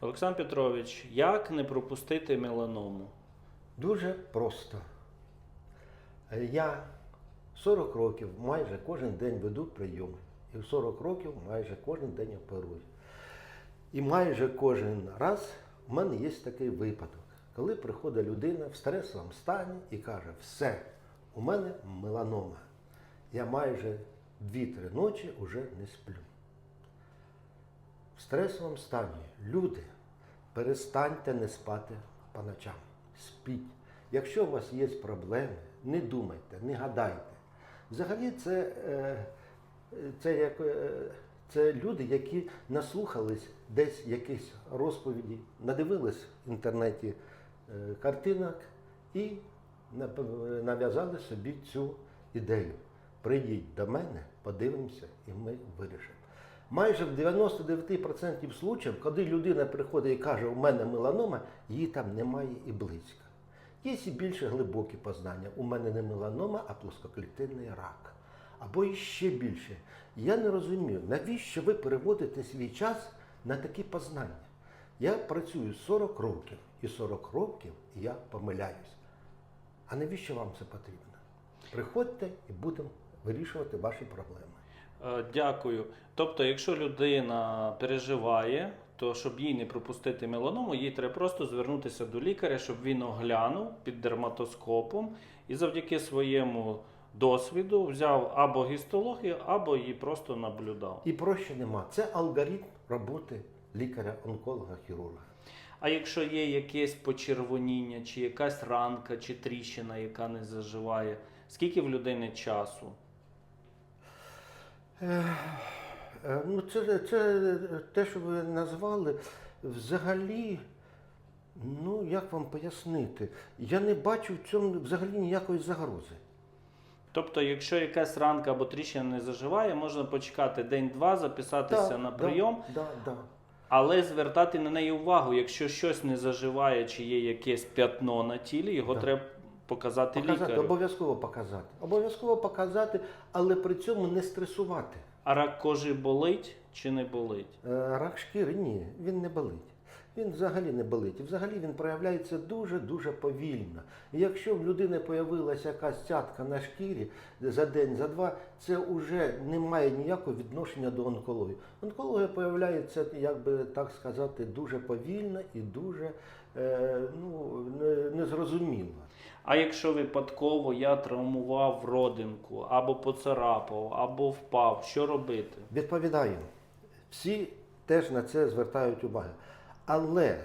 Олександр Петрович, як не пропустити меланому? Дуже просто. Е, Я 40 років майже кожен день веду прийом. І в 40 років майже кожен день оперую. І майже кожен раз в мене є такий випадок, коли приходить людина в стресовому стані і каже, все, у мене меланома. Я майже 2-3 ночі вже не сплю. Стресовому стані люди, перестаньте не спати по ночам. Спіть. Якщо у вас є проблеми, не думайте, не гадайте. Взагалі, це, е, це, як, е, це люди, які наслухались десь якісь розповіді, надивились в інтернеті е, картинок і нав'язали собі цю ідею. Прийдіть до мене, подивимося, і ми вирішимо. Майже в 99% случаїв, коли людина приходить і каже, у мене меланома, її там немає і близько. Є і більш глибокі познання. У мене не меланома, а плоскоклітинний рак. Або іще більше. Я не розумію, навіщо ви переводите свій час на такі познання. Я працюю 40 років, і 40 років я помиляюсь. А навіщо вам це потрібно? Приходьте і будемо вирішувати ваші проблеми. Е, Дякую. Тобто, якщо людина переживає, то щоб їй не пропустити меланому, їй треба просто звернутися до лікаря, щоб він оглянув під дерматоскопом і завдяки своєму досвіду взяв або гістологію, або її просто наблюдав. І проще нема. Це алгоритм роботи лікаря-онколога, хірурга. А якщо є якесь почервоніння, чи якась ранка, чи тріщина, яка не заживає, скільки в людини часу? Е, Ну, це, це те, що ви назвали, взагалі, ну як вам пояснити, я не бачу в цьому взагалі ніякої загрози. Тобто, якщо якась ранка або тріщина не заживає, можна почекати день-два, записатися Да, на да, прийом, Да, да. але звертати на неї увагу. Якщо щось не заживає, чи є якесь п'ятно на тілі, його Да. треба показати, Показати, лікарю. обов'язково показати. Обов'язково показати, але при цьому не стресувати. А рак кожи болить чи не болить? Е, Рак шкіри ні, він не болить. Він взагалі не болить. І взагалі він проявляється дуже-дуже повільно. І якщо в людини появилася якась цятка на шкірі за день, за два, це вже не має ніякого відношення до онкології. Онкологія появляється, як би так сказати, дуже повільно і дуже е, ну, незрозуміло. А якщо випадково я травмував родинку, або поцарапав, або впав, що робити? Відповідаю, всі теж на це звертають увагу. Але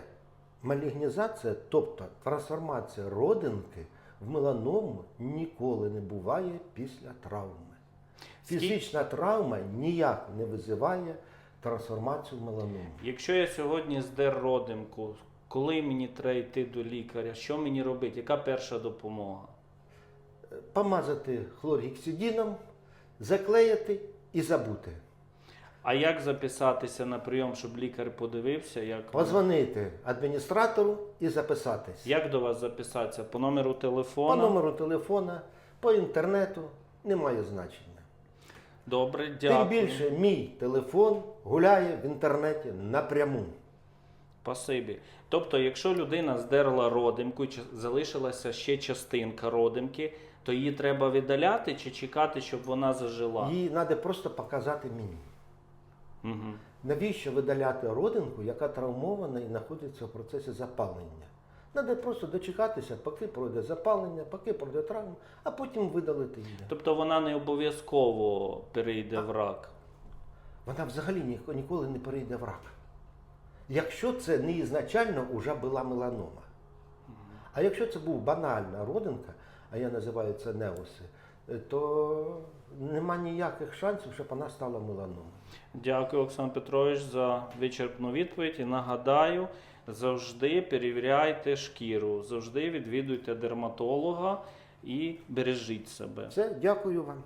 малігнізація, тобто трансформація родинки в меланому ніколи не буває після травми. Фізична травма ніяк не визиває трансформацію в меланому. Якщо я сьогодні здер родинку, коли мені треба йти до лікаря, що мені робити? Яка перша допомога? Помазати хлоргексидином, заклеїти і забути. А як записатися на прийом, щоб лікар подивився? Як, Позвонити адміністратору і записатись. як до вас записатися? По номеру По номеру телефона, по інтернету немає значення. Добре, Тим більше мій телефон гуляє в інтернеті напряму. Спасибі. Тобто, якщо людина здерла родимку, чи залишилася ще частинка родимки, то її треба видаляти чи чекати, щоб вона зажила? Її треба просто показати мені. Угу. Навіщо видаляти родинку, яка травмована і знаходиться в процесі запалення? Треба просто дочекатися, поки пройде запалення, поки пройде травма, а потім видалити її. Тобто вона не обов'язково перейде в рак. Вона взагалі ніколи не перейде в рак. Якщо це не ізначально вже була меланома. А якщо це був банальна родинка, а я називаю це неоси, то нема ніяких шансів, щоб вона стала меланомою. Дякую, Олександр Петрович, за вичерпну відповідь. І нагадаю, завжди перевіряйте шкіру, завжди відвідуйте дерматолога і бережіть себе. Все, дякую вам.